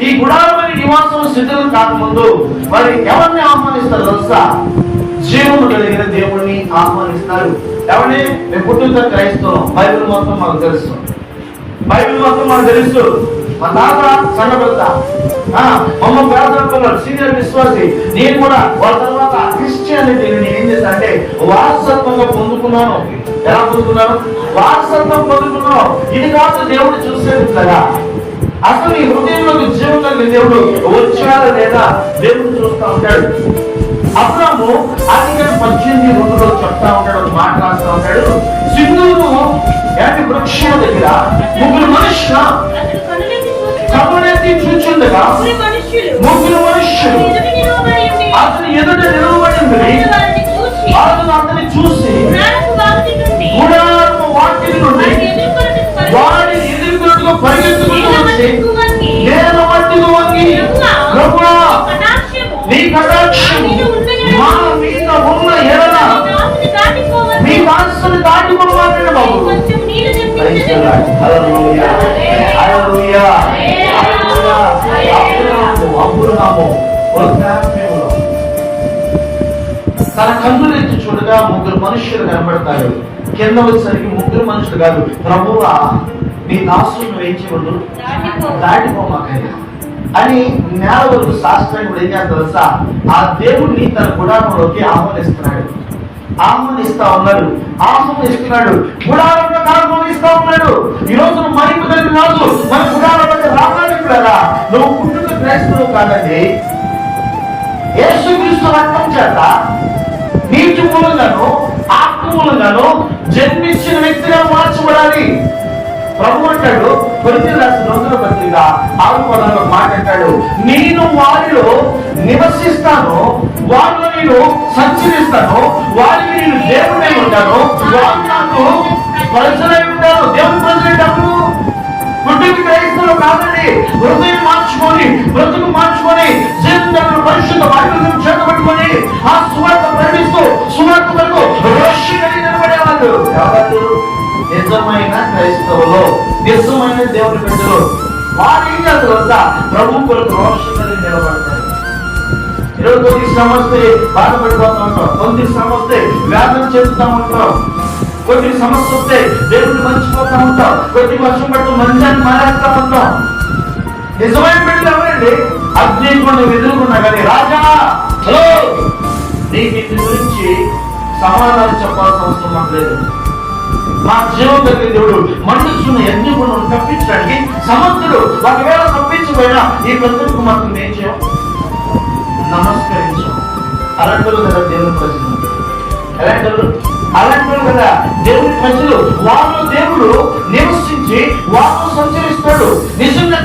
ఈ గుడారమైన నివాసం స్థితులు కాకముందు మరి ఎవరిని ఆహ్వానిస్తారు తెలుసా? జీవము కలిగిన దేవుణ్ణి ఆహ్వానిస్తారు. ఎవరిని? మేము పుట్టుక క్రైస్తవం. బైబిల్ మొత్తం మనకు తెలుసు. బైబిల్ మొత్తం మనకు తెలుసు. మా తాత సన్నబెడత మమ్మ పేదలు సీనియర్ విశ్వాసి నేను కూడా వాళ్ళ తర్వాత క్రిస్టియానిటీ నేను ఏం చేశానంటే వారసత్వంగా పొందుకున్నాను. ఎలా పొందుకున్నాను వారసత్వం పొందుకున్నాను ఇది కాదు దేవుడు చూసేది కదా. అసలు ఈ హృదయంలోకి దేవుడు వచ్చాడా లేదా దేవుడు చూస్తా ఉంటాడు. అబ్రాము ఆదిగా పద్దెనిమిది రెండులో చెప్తా ఉంటాడు ఒక మాట రాస్తా ఉంటాడు. సింధువును ఏంటి వృక్షం దగ్గర ముగ్గురు మనుషుల కమలెత్తి చూచుండగా ముగ్గురు మనుషులు. తన కన్నులు ఎత్తి చూడగా ముగ్గురు మనుషులు కనబడతారు. కింద వచ్చేసరికి ముగ్గురు మనుషులు కాదు. ప్రభువా నీ దాసులను వేచి ఉండు. దాటిపోమాకైనా. అని నేల వరకు శాస్త్రం కూడా ఏం చేస్తారు తెలుసా? ఆ దేవుడిని తన గుడారంలోకి ఆహ్వానిస్తున్నాడు. ఆహ్వానిస్తా ఉన్నాడు. ఆహ్వానిస్తున్నాడు గుడారంలో ఆహ్వానిస్తా ఉన్నాడు. ఈ రోజు నువ్వు మరింపు కలిగిన రాజు మన గుడారంలోకి రావడానికి కదా. నువ్వు పుట్టుక క్రైస్తవు కాదండి. యేసుక్రీస్తు రక్తం చేత నీటి మూలంగాను ఆత్మ మూలంగాను జన్మించిన వ్యక్తిగా మార్చబడాలి. ప్రభు అంటాడు కొరిత రాసిన రోజుల పత్రిక ఆరు పదాలు ఒక మాట అంటాడు నేను వారిలో నివసిస్తాను వారిలో నేను సంచరిస్తాను. వారికి నేను దేవుడై ఉంటాను. వారు నాకు ప్రజలై ఉంటాను దేవుని ప్రజలేటప్పుడు పుట్టికి క్రైస్తవులు కాదండి. హృదయం మార్చుకొని బ్రతుకు మార్చుకొని జీవితంలో పరిశుద్ధ వాక్యం చేతబట్టుకొని ఆ సువార్త ప్రకటిస్తూ సువార్త వరకు రోషి కలిగి నిలబడేవాళ్ళు. ఎవరు నిజమైన క్రైస్తవులు నిజమైన దేవుని బిడ్డలు వారు ఏం చేస్తారు ప్రభు కొరకు రోషి కలిగి నిలబడతారు. ఈరోజు కొద్ది శ్రమ వస్తే బాధపడిపోతూ ఉంటాం. కొద్ది శ్రమ వస్తే వ్యాధం చేస్తూ ఉంటాం. కొన్ని సమస్య వస్తే దేవుడు మర్చిపోతూ ఉంటాం. కొన్ని వర్షం పడుతూ మంచాన్ని మారేస్తూ ఉంటాం. నిజమైన బిడ్డలు ఎవరండి? అగ్నిగుండం ఎదుర్కొన్నా కానీ రాజా హలో! నీకు ఇది గురించి సమాధానం చెప్పాల్సిన అవసరం మాకు లేదు. మా జీవం కలిగిన దేవుడు మండుచున్న యజ్ఞగుణం తప్పించడానికి సమర్థుడు. ఒకవేళ తప్పించబోయినా ఈ బ్రతుకు మాత్రం ఏం చేయం? అలాంటి కదా దేవుని ప్రజలు. ఎలాంటి అలాంటి కదా దేవుని ప్రజలు. వారు దేవుడు నివసించి వారు సంచరిస్తాడు. నిజంగా